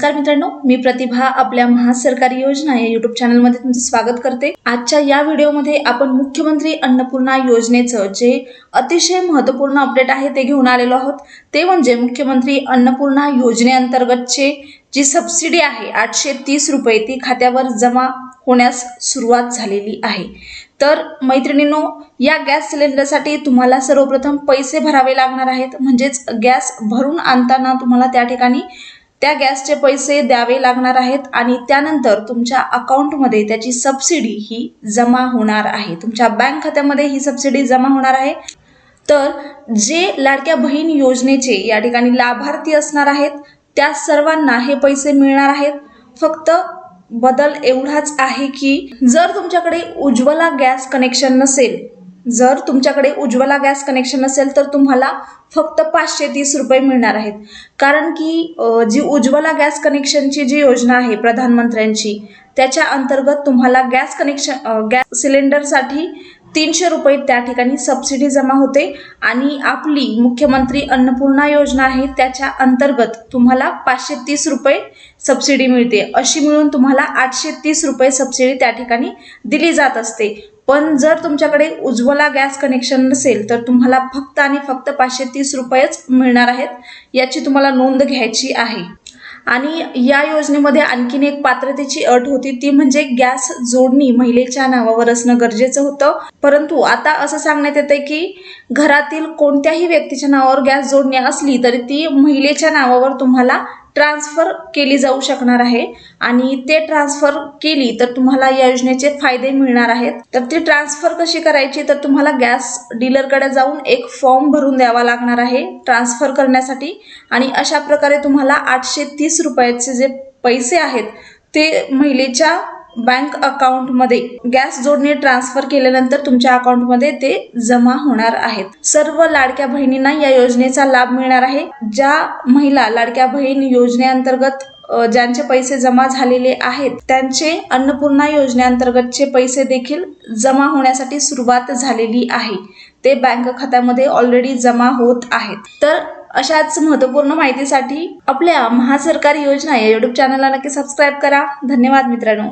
नमस्कार मित्रांनो मी प्रतिभा आपल्या महासरकारी योजना या युट्यूब चॅनलमध्ये तुमचं स्वागत करते. आजच्या या व्हिडिओमध्ये आपण मुख्यमंत्री अन्नपूर्णा योजनेचं जे अतिशय महत्त्वपूर्ण अपडेट आहे ते घेऊन आलेलो आहोत. ते म्हणजे मुख्यमंत्री अन्नपूर्णा योजनेअंतर्गतचे जी सबसिडी आहे आठशे तीस रुपये ती खात्यावर जमा होण्यास सुरुवात झालेली आहे. तर मैत्रिणींनो या गॅस सिलेंडरसाठी तुम्हाला सर्वप्रथम पैसे भरावे लागणार आहेत. म्हणजेच गॅस भरून आणताना तुम्हाला त्या ठिकाणी त्या गॅसचे पैसे द्यावे लागणार आहेत आणि त्यानंतर तुमच्या अकाउंटमध्ये त्याची सबसिडी ही जमा होणार आहे. तुमच्या बँक खात्यामध्ये ही सबसिडी जमा होणार आहे. तर जे लाडक्या बहीण योजनेचे या ठिकाणी लाभार्थी असणार आहेत त्या सर्वांना हे पैसे मिळणार आहेत. फक्त बदल एवढाच आहे की जर तुमच्याकडे उज्ज्वला गॅस कनेक्शन नसेल जर तुमच्याकडे उज्ज्वला गॅस कनेक्शन असेल तर तुम्हाला फक्त पाचशे तीस रुपये मिळणार आहेत. कारण की जी उज्ज्वला गॅस कनेक्शनची जी योजना आहे प्रधानमंत्र्यांची त्याच्या अंतर्गत तुम्हाला गॅस कनेक्शन गॅस सिलेंडरसाठी तीनशे रुपये त्या ठिकाणी सबसिडी जमा होते आणि आपली मुख्यमंत्री अन्नपूर्णा योजना आहे त्याच्या अंतर्गत तुम्हाला पाचशे तीस रुपये सबसिडी मिळते. अशी मिळून तुम्हाला आठशे तीस रुपये सबसिडी त्या ठिकाणी दिली जात असते. पण जर तुमच्याकडे उज्ज्वला गॅस कनेक्शन नसेल तर तुम्हाला फक्त आणि फक्त पाचशे तीस रुपयेच मिळणार आहेत याची तुम्हाला नोंद घ्यायची आहे. आणि या योजनेमध्ये आणखीन एक पात्रतेची अट होती ती म्हणजे गॅस जोडणी महिलेच्या नावावर असणं गरजेचं होतं. परंतु आता असं सांगण्यात येते की घरातील कोणत्याही व्यक्तीच्या नावावर गॅस जोडणी असली तरी ती महिलेच्या नावावर तुम्हाला ट्रान्सफर केली जाऊ शकणार आहे. आणि ते ट्रान्सफर केली तर तुम्हाला या योजनेचे फायदे मिळणार आहेत. तर ती ट्रान्सफर कशी करायची? तर तुम्हाला गॅस डीलरकडे जाऊन एक फॉर्म भरून द्यावा लागणार आहे ट्रान्सफर करण्यासाठी. आणि अशा प्रकारे तुम्हाला आठशे तीस रुपयाचे जे पैसे आहेत ते महिलेच्या बँक अकाउंटमध्ये गॅस जोडणी ट्रान्सफर केल्यानंतर तुमच्या अकाउंटमध्ये ते जमा होणार आहेत. सर्व लाडक्या बहिणींना या योजनेचा लाभ मिळणार आहे. ज्या महिला लाडक्या बहीण योजनेअंतर्गत ज्यांचे पैसे जमा झालेले आहेत त्यांचे अन्नपूर्णा योजनेअंतर्गतचे पैसे देखील जमा होण्यासाठी सुरुवात झालेली आहे. ते बँक खात्यामध्ये ऑलरेडी जमा होत आहेत. तर अशाच महत्त्वपूर्ण माहितीसाठी आपल्या महासरकारी योजना या युट्यूब चॅनलला नक्की सबस्क्राईब करा. धन्यवाद मित्रांनो.